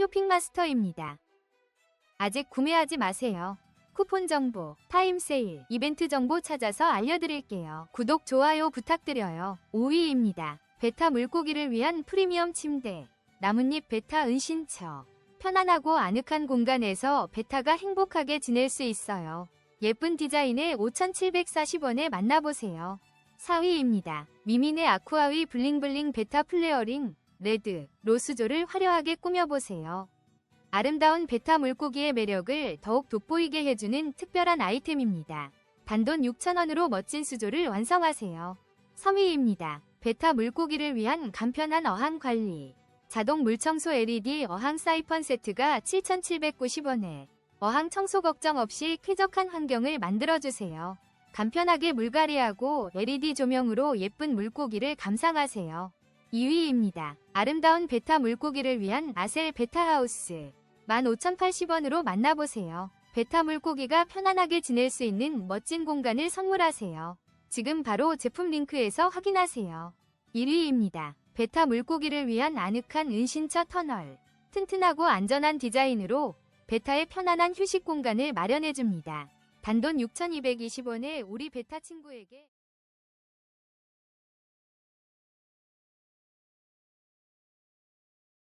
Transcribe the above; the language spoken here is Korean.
쇼핑마스터입니다. 아직 구매하지 마세요. 쿠폰 정보, 타임 세일, 이벤트 정보 찾아서 알려드릴게요. 구독, 좋아요 부탁드려요. 5위입니다. 베타 물고기를 위한 프리미엄 침대. 나뭇잎 베타 은신처. 편안하고 아늑한 공간에서 베타가 행복하게 지낼 수 있어요. 예쁜 디자인의 5,740원에 만나보세요. 4위입니다. 미민의 아쿠아위 블링블링 베타 플레어링, 레드, 로스조를 화려하게 꾸며보세요. 아름다운 베타 물고기의 매력을 더욱 돋보이게 해주는 특별한 아이템입니다. 단돈 6,000원으로 멋진 수조를 완성하세요. 3위입니다. 베타 물고기를 위한 간편한 어항 관리. 자동 물청소 LED 어항 사이펀 세트가 7,790원에 어항 청소 걱정 없이 쾌적한 환경을 만들어주세요. 간편하게 물갈이하고 LED 조명으로 예쁜 물고기를 감상하세요. 2위입니다. 아름다운 베타 물고기를 위한 아셀 베타하우스. 15,080원으로 만나보세요. 베타 물고기가 편안하게 지낼 수 있는 멋진 공간을 선물하세요. 지금 바로 제품 링크에서 확인하세요. 1위입니다. 베타 물고기를 위한 아늑한 은신처 터널. 튼튼하고 안전한 디자인으로 베타의 편안한 휴식 공간을 마련해줍니다. 단돈 6,220원에 우리 베타 친구에게